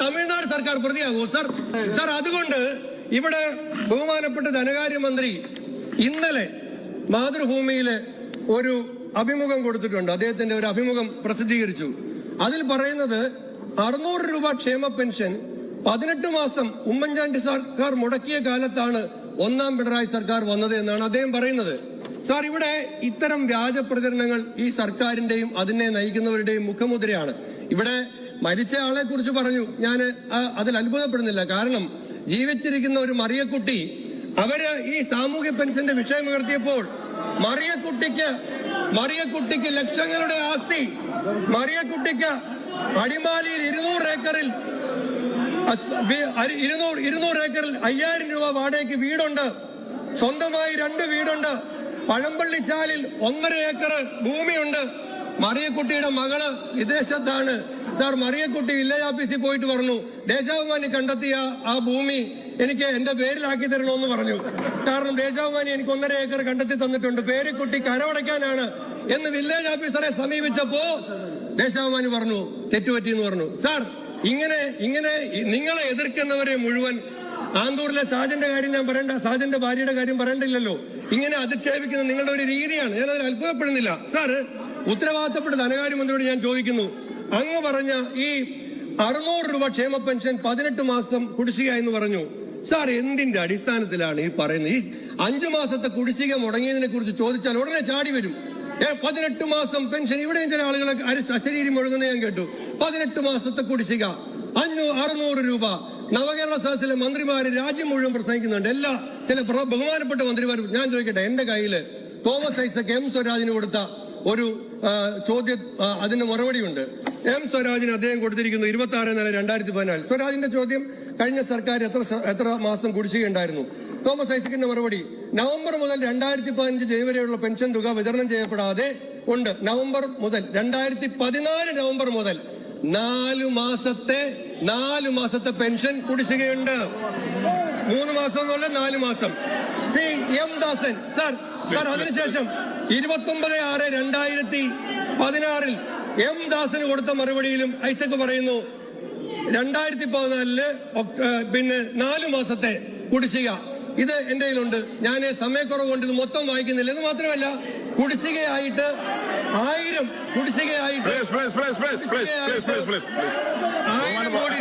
തമിഴ്നാട് സർക്കാർ പ്രതിയാകുമോ? Sir sir അതുകൊണ്ട് ഇവിടെ ബഹുമാനപ്പെട്ട ധനകാര്യമന്ത്രി ഇന്നലെ മാതൃഭൂമിയിലെ ഒരു അഭിമുഖം കൊടുത്തിട്ടുണ്ട്. അദ്ദേഹത്തിന്റെ ഒരു അഭിമുഖം പ്രസിദ്ധീകരിച്ചു. അതിൽ പറയുന്നത് അറുന്നൂറ് രൂപ ക്ഷേമ പെൻഷൻ പതിനെട്ട് മാസം ഉമ്മൻചാണ്ടി സർക്കാർ മുടക്കിയ കാലത്താണ് ഒന്നാം പിണറായി സർക്കാർ വന്നത് എന്നാണ് അദ്ദേഹം പറയുന്നത്. സാർ ഇവിടെ ഇത്തരം വ്യാജ പ്രചരണങ്ങൾ ഈ സർക്കാരിന്റെയും അതിനെ നയിക്കുന്നവരുടെയും മുഖമുദ്രയാണ്. ഇവിടെ മരിച്ച ആളെ കുറിച്ച് പറഞ്ഞു. ഞാൻ അതിൽ അത്ഭുതപ്പെടുന്നില്ല. കാരണം ജീവിച്ചിരിക്കുന്ന ഒരു മറിയക്കുട്ടി അവർ ഈ സാമൂഹ്യ പെൻഷന്റെ വിഷയം ഉയർത്തിയപ്പോൾ മറിയക്കുട്ടിക്ക് മറിയക്കുട്ടിക്ക് ലക്ഷങ്ങളുടെ ആസ്തി മറിയക്കുട്ടിക്ക് അടിമാലിയിൽ ഇരുന്നൂറ് ഏക്കറിൽ ഇരുന്നൂറ് ഇരുന്നൂറ് ഏക്കറിൽ അയ്യായിരം രൂപ വാടകയ്ക്ക് വീടുണ്ട്. സ്വന്തമായി രണ്ട് വീടുണ്ട്. പഴമ്പള്ളിച്ചാലിൽ ഒന്നര ഏക്കർ ഭൂമിയുണ്ട്. മറിയക്കുട്ടിയുടെ മകൾ വിദേശത്താണ്. സാർ മറിയക്കുട്ടി വില്ലേജ് ഓഫീസിൽ പോയിട്ട് പറഞ്ഞു ദേശാഭിമാനി കണ്ടെത്തിയ ആ ഭൂമി എനിക്ക് എന്റെ പേരിലാക്കി തരണമെന്ന് പറഞ്ഞു. കാരണം ദേശാഭിമാനി എനിക്ക് ഒന്നര ഏക്കർ കണ്ടെത്തി തന്നിട്ടുണ്ട്. പേരിക്കുട്ടി കരമടയ്ക്കാനാണ്. എന്ന് വില്ലേജ് ഓഫീസറെ സമീപിച്ചപ്പോ ദേശാഭിമാനി പറഞ്ഞു തെറ്റുപറ്റി എന്ന് പറഞ്ഞു. സാർ ഇങ്ങനെ ഇങ്ങനെ നിങ്ങളെ എതിർക്കുന്നവരെ മുഴുവൻ ആന്തൂരിലെ സാജന്റെ കാര്യം ഞാൻ പറയണ്ട സാജന്റെ ഭാര്യയുടെ കാര്യം പറയണ്ടില്ലല്ലോ. ഇങ്ങനെ അധിക്ഷേപിക്കുന്ന നിങ്ങളുടെ ഒരു രീതിയാണ്. ഞാൻ അതിൽ അത്ഭുതപ്പെടുന്നില്ല. സാറ് ഉത്തരവാദിത്തപ്പെട്ട ധനകാര്യമന്ത്രിയോട് ഞാൻ ചോദിക്കുന്നു. അങ്ങ് പറഞ്ഞ ഈ അറുന്നൂറ് രൂപ ക്ഷേമ പെൻഷൻ പതിനെട്ട് മാസം കുടിശ്ശിക എന്ന് പറഞ്ഞു. സാർ എന്തിന്റെ അടിസ്ഥാനത്തിലാണ് ഈ പറയുന്നത്? ഈ അഞ്ചു മാസത്തെ കുടിശ്ശിക മുടങ്ങിയതിനെ കുറിച്ച് ചോദിച്ചാൽ ഉടനെ ചാടി വരും. ഏ, പതിനെട്ട് മാസം പെൻഷൻ ഇവിടെയും ചില ആളുകളെ അശരീരി മുഴങ്ങുന്ന ഞാൻ കേട്ടു. പതിനെട്ട് മാസത്തെ കുടിശ്ശിക അഞ്ഞൂ അറുന്നൂറ് രൂപ. നവകേരള സദസ്സിലെ മന്ത്രിമാര് രാജ്യം മുഴുവൻ പ്രസംഗിക്കുന്നുണ്ട്. എല്ലാ ചില ബഹുമാനപ്പെട്ട മന്ത്രിമാർ ഞാൻ ചോദിക്കട്ടെ എന്റെ കയ്യിൽ തോമസ് ഐസക് എം സ്വരാജിന് കൊടുത്ത ഒരു ചോദ്യ അതിന് മറുപടിയുണ്ട്. എം സ്വരാജിന് അദ്ദേഹം കൊടുത്തിരിക്കുന്നു ഇരുപത്തി ആറ് നാല് രണ്ടായിരത്തി പതിനാല്. സ്വരാജിന്റെ ചോദ്യം കഴിഞ്ഞ സർക്കാർ എത്ര എത്ര മാസം കുടിശ്ശികയുണ്ടായിരുന്നു? തോമസ് ഐസക്കിന്റെ മറുപടി നവംബർ മുതൽ രണ്ടായിരത്തി പതിനഞ്ച് ജനുവരിയുള്ള പെൻഷൻ തുക വിതരണം ചെയ്യപ്പെടാതെ ഉണ്ട്. നവംബർ മുതൽ രണ്ടായിരത്തി പതിനാല് നവംബർ മുതൽ നാലു മാസത്തെ നാലു മാസത്തെ പെൻഷൻ കുടിശ്ശികയുണ്ട്. മൂന്ന് മാസം എന്നല്ല നാല് മാസം. Shri M Dasan sir sir അതിനുശേഷം ഇരുപത്തി ഒമ്പത് ആറ് രണ്ടായിരത്തി പതിനാറിൽ എം ദാസിന് കൊടുത്ത മറുപടിയിലും ഐസക് പറയുന്നു രണ്ടായിരത്തി പതിനാലിൽ പിന്നെ നാലു മാസത്തെ കുടിശ്ശിക. ഇത് എന്റെ കയ്യിലുണ്ട്. ഞാൻ സമയക്കുറവ് കൊണ്ട് ഇത് മൊത്തം വായിക്കുന്നില്ല. എന്ന് മാത്രമല്ല കുടിശ്ശികയായിട്ട് ആയിരം കുടിശ്ശികയായിട്ട് ആയിരം കോടി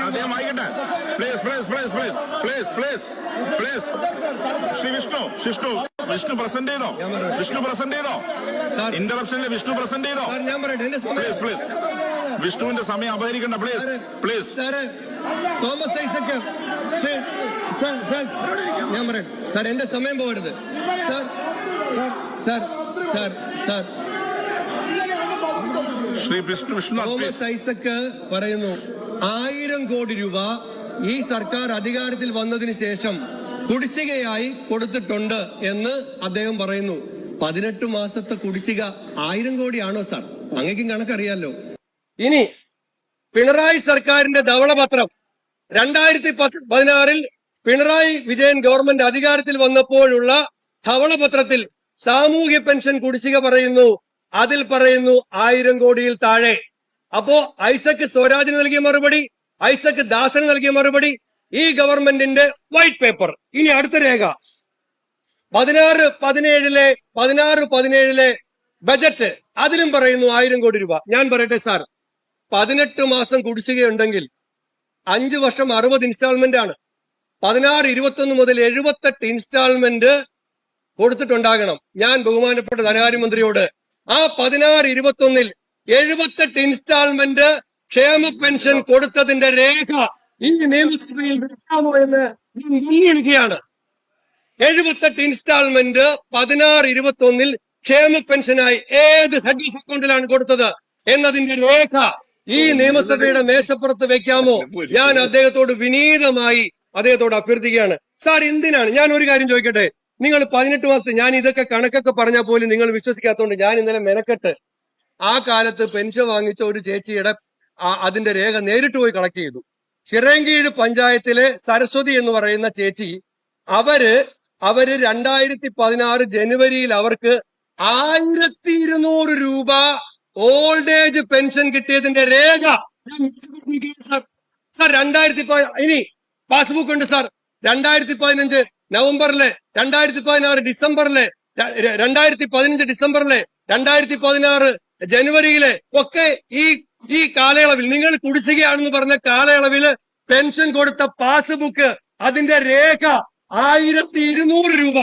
ശ്രീ വിഷ്ണു വിഷ്ണു വിഷ്ണു പ്രസന്റ് ചെയ്തോ? വിഷ്ണു പ്രസന്റ് ചെയ്തോ? ഇന്ററപ്ഷനിലെ വിഷ്ണു പ്രസന്റ് ചെയ്തോ? പ്ലീസ് പ്ലീസ് വിഷ്ണുവിന്റെ സമയം അപഹരിക്കണ്ട പ്ലീസ് പ്ലീസ് തോമസ് ഐസക്ക് ഞാൻ പറയാം സാർ എന്റെ സമയം പോകരുത്. Sir sir sir sir. Shri Vishnu Vishnu Thomas Isaac പറയുന്നു ആയിരം കോടി രൂപ ഈ സർക്കാർ അധികാരത്തിൽ വന്നതിന് ശേഷം കുടിശ്ശികയായി കൊടുത്തിട്ടുണ്ട് എന്ന് അദ്ദേഹം പറയുന്നു. പതിനെട്ട് മാസത്തെ കുടിശ്ശിക ആയിരം കോടിയാണോ സാർ? അങ്ങേക്കും കണക്കറിയാലോ. ഇനി പിണറായി സർക്കാരിന്റെ ധവളപത്രം. രണ്ടായിരത്തി പതിനാറിൽ പിണറായി വിജയൻ ഗവൺമെന്റ് അധികാരത്തിൽ വന്നപ്പോഴുള്ള ധവളപത്രത്തിൽ സാമൂഹ്യ പെൻഷൻ കുടിശ്ശിക പറയുന്നു. അതിൽ പറയുന്നു ആയിരം കോടിയിൽ താഴെ. അപ്പോ ഐസക് സ്വരാജിന് നൽകിയ മറുപടി ഐസക് ദാസന് നൽകിയ മറുപടി ഈ ഗവൺമെന്റിന്റെ വൈറ്റ് പേപ്പർ ഇനി അടുത്ത രേഖ. പതിനാറ് പതിനേഴിലെ പതിനാറ് പതിനേഴിലെ ബജറ്റ് അതിലും പറയുന്നു ആയിരം കോടി രൂപ. ഞാൻ പറയട്ടെ സാർ പതിനെട്ട് മാസം കുടിശ്ശികയുണ്ടെങ്കിൽ അഞ്ചു വർഷം അറുപത് ഇൻസ്റ്റാൾമെന്റ് ആണ്. പതിനാറ് ഇരുപത്തൊന്ന് മുതൽ എഴുപത്തെട്ട് ഇൻസ്റ്റാൾമെന്റ് കൊടുത്തിട്ടുണ്ടാകണം. ഞാൻ ബഹുമാനപ്പെട്ട ധനകാര്യമന്ത്രിയോട് ആ പതിനാറ് ഇരുപത്തൊന്നിൽ എഴുപത്തെട്ട് ഇൻസ്റ്റാൾമെന്റ് ക്ഷേമ പെൻഷൻ കൊടുത്തതിന്റെ രേഖ ഈ നിയമസഭയിൽ വെക്കാമോ എന്ന് ഞാൻ എഴുപത്തെട്ട് ഇൻസ്റ്റാൾമെന്റ് പതിനാറ് ഇരുപത്തി ഒന്നിൽ ക്ഷേമ പെൻഷനായി ഏത് ഹെഡ് ഓഫ് അക്കൗണ്ടിലാണ് കൊടുത്തത് എന്നതിന്റെ രേഖ ഈ നിയമസഭയുടെ മേശപ്പുറത്ത് വെക്കാമോ? ഞാൻ അദ്ദേഹത്തോട് വിനീതമായി അദ്ദേഹത്തോട് അഭ്യർത്ഥിക്കുകയാണ്. സാർ എന്തിനാണ്? ഞാൻ ഒരു കാര്യം ചോദിക്കട്ടെ? നിങ്ങൾ പതിനെട്ട് മാസത്തെ ഞാൻ ഇതൊക്കെ കണക്കൊക്കെ പറഞ്ഞാൽ പോലും നിങ്ങൾ വിശ്വസിക്കാത്തതുകൊണ്ട് ഞാൻ ഇന്നലെ മെനക്കെട്ട് ആ കാലത്ത് പെൻഷൻ വാങ്ങിച്ച ഒരു ചേച്ചിയുടെ അതിന്റെ രേഖ നേരിട്ട് പോയി കളക്ട് ചെയ്തു. ചിറയൻകീഴ് പഞ്ചായത്തിലെ സരസ്വതി എന്ന് പറയുന്ന ചേച്ചി അവർ അവർ രണ്ടായിരത്തി പതിനാറ് ജനുവരിയിൽ അവർക്ക് ആയിരത്തി ഇരുന്നൂറ് രൂപ ഓൾഡ് ഏജ് പെൻഷൻ കിട്ടിയതിന്റെ രേഖ. സർ രണ്ടായിരത്തി ഇനി പാസ്ബുക്ക് ഉണ്ട് സാർ രണ്ടായിരത്തി പതിനഞ്ച് നവംബറിലെ രണ്ടായിരത്തി പതിനാറ് ഡിസംബറിലെ രണ്ടായിരത്തി പതിനഞ്ച് ഡിസംബറിലെ രണ്ടായിരത്തി പതിനാറ് ജനുവരിയിലെ ഒക്കെ ഈ ഈ കാലയളവിൽ നിങ്ങൾ കുടിശ്ശികയാണെന്ന് പറഞ്ഞ കാലയളവിൽ പെൻഷൻ കൊടുത്ത പാസ്ബുക്ക് അതിന്റെ രേഖ ആയിരത്തി ഇരുന്നൂറ് രൂപ.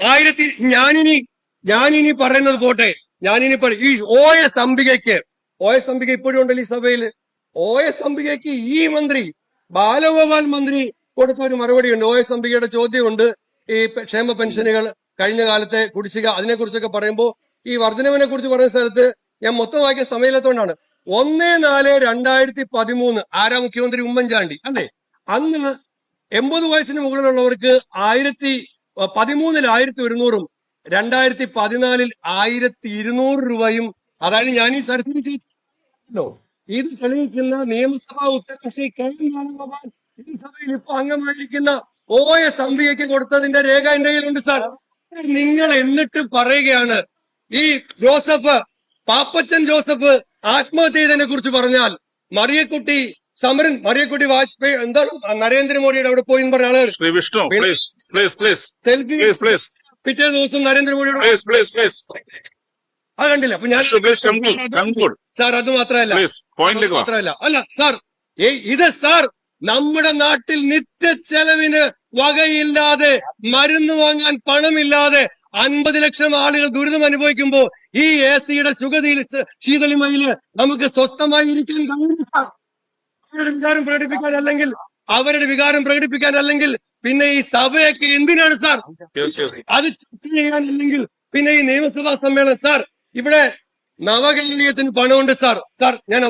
ആയിരത്തി ഞാനിനി ഞാനിനി പറയുന്നത് പോട്ടെ. ഞാനിനി പറയും ഈ ഒ എസ് അംബികയ്ക്ക് ഒ എസ് അംബിക ഇപ്പോഴും ഉണ്ടല്ലോ ഈ സഭയിൽ ഒ എസ് അംബികയ്ക്ക് ഈ മന്ത്രി ബാലഗോപാൽ മന്ത്രി കൊടുത്ത ഒരു മറുപടിയുണ്ട്. ഒ എസ് അംബികയുടെ ചോദ്യമുണ്ട്. ഈ ക്ഷേമ പെൻഷനുകൾ കഴിഞ്ഞ കാലത്തെ കുടിശ്ശിക അതിനെക്കുറിച്ചൊക്കെ പറയുമ്പോൾ ഈ വർധനവിനെ കുറിച്ച് പറയുന്ന സ്ഥലത്ത് ഞാൻ മൊത്തം വായിക്കാൻ സമയമില്ലാത്തതുകൊണ്ടാണ്. ഒന്ന് നാല് രണ്ടായിരത്തി പതിമൂന്ന്. ആരാ മുഖ്യമന്ത്രി ഉമ്മൻചാണ്ടി? അല്ലേ? അന്ന് എൺപത് വയസ്സിന് മുകളിലുള്ളവർക്ക് ആയിരത്തി പതിമൂന്നിൽ ആയിരത്തി ഒരുന്നൂറും രണ്ടായിരത്തി പതിനാലിൽ ആയിരത്തി ഇരുന്നൂറ് രൂപയും അതായത് ഞാൻ ഈ സർട്ടിഫിക്കറ്റ് ഇത് തെളിയിക്കുന്ന നിയമസഭാ ഉത്തരം ശ്രീ കെ എൻ വേണുഗോപാൽ ഈ സഭയിൽ ഇപ്പൊ അംഗമായിരിക്കുന്ന ഓ എസ് അംബികയ്ക്ക് കൊടുത്തതിന്റെ രേഖ എന്റെ കയ്യിലുണ്ട് സാർ. നിങ്ങൾ എന്നിട്ട് പറയുകയാണ് ഈ ജോസഫ് പാപ്പച്ചൻ ജോസഫ് ആത്മഹത്യ ചെയ്തതിനെ കുറിച്ച് പറഞ്ഞാൽ മറിയക്കുട്ടി സമരൻ മറിയക്കുട്ടി വാജ്പേയി എന്താണ് നരേന്ദ്രമോദിയുടെ അവിടെ പോയി പറഞ്ഞ ആളുകൾ Shri Vishnu please please please selfie please പിറ്റേ ദിവസം നരേന്ദ്രമോദിയുടെ പ്ലീസ് പ്ലീസ് പ്ലീസ് അത് കണ്ടില്ല. അപ്പൊ ഞാൻ സാർ അത് മാത്രമല്ല. വാ മാത്രമല്ല. അല്ല സാർ ഇത് സാർ നമ്മുടെ നാട്ടിൽ നിത്യ ചെലവിന് വകയില്ലാതെ മരുന്ന് വാങ്ങാൻ പണമില്ലാതെ അൻപത് ലക്ഷം ആളുകൾ ദുരിതം അനുഭവിക്കുമ്പോൾ ഈ എ സിയുടെ സുഗതിയിൽ ശീതളിമയിൽ നമുക്ക് സ്വസ്ഥമായി ഇരിക്കാൻ കഴിയില്ല സാർ അവരുടെ വികാരം പ്രകടിപ്പിക്കാൻ അല്ലെങ്കിൽ അവരുടെ വികാരം പ്രകടിപ്പിക്കാൻ അല്ലെങ്കിൽ പിന്നെ ഈ സഭയൊക്കെ എന്തിനാണ് സാർ. അത് ചർച്ച ചെയ്യാനല്ലെങ്കിൽ പിന്നെ ഈ നിയമസഭാ സമ്മേളനം സാർ ഇവിടെ നവകേന്ദ്രീയത്തിന് പണമുണ്ട് സാർ. സാർ ഞാൻ